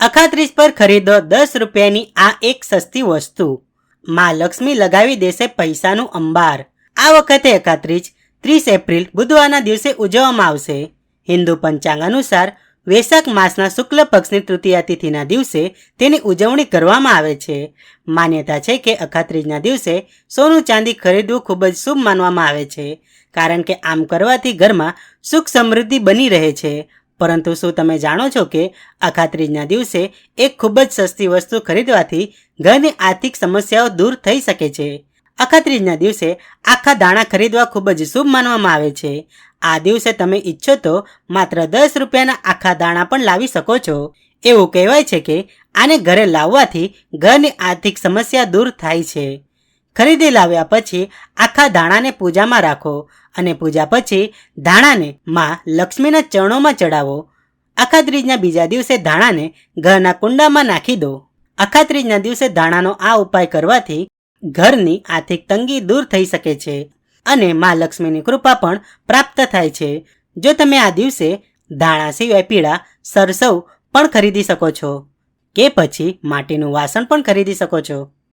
અખાત્રીજ પર ખરીદો દસ રૂપિયાની આ એક સસ્તી વસ્તુ. માં લક્ષ્મી લગાવી દેશે પૈસાનું અંબાર. આ વખતે અખાત્રીજ ત્રીસ એપ્રિલ બુધવારના દિવસે ઉજવવામાં આવશે. હિન્દુ પંચાંગ અનુસાર વૈશાખ માસના શુક્લ પક્ષની તૃતીયા તિથિના દિવસે તેની ઉજવણી કરવામાં આવે છે. માન્યતા છે કે અખાત્રીજના દિવસે સોનું ચાંદી ખરીદવું ખૂબ જ શુભ માનવામાં આવે છે, કારણ કે આમ કરવાથી ઘરમાં સુખ સમૃદ્ધિ બની રહે છે. પરંતુ શું તમે જાણો છો કે અખાત્રીજના દિવસે એક ખૂબ જ સસ્તી વસ્તુ ખરીદવાથી ઘરની આર્થિક સમસ્યાઓ દૂર થઈ શકે છે. અખાત્રીજના દિવસે આખા દાણા ખરીદવા ખૂબ જ શુભ માનવામાં આવે છે. આ દિવસે તમે ઈચ્છો તો માત્ર દસ રૂપિયાના આખા દાણા પણ લાવી શકો છો. એવું કહેવાય છે કે આને ઘરે લાવવાથી ઘરની આર્થિક સમસ્યા દૂર થાય છે. ખરીદી લાવ્યા પછી આખા ધાણાને પૂજામાં રાખો અને પૂજા પછી ધાણાને માં લક્ષ્મીના ચરણોમાં ચડાવો. અખાત્રીજના બીજા દિવસે ધાણાને ઘરના કુંડામાં નાખી દો. અખાત્રીજના દિવસે ધાણાનો આ ઉપાય કરવાથી ઘરની આર્થિક તંગી દૂર થઈ શકે છે અને માં લક્ષ્મીની કૃપા પણ પ્રાપ્ત થાય છે. જો તમે આ દિવસે ધાણા સિવાય પીળા, સરસવ પણ ખરીદી શકો છો કે પછી માટીનું વાસણ પણ ખરીદી શકો છો.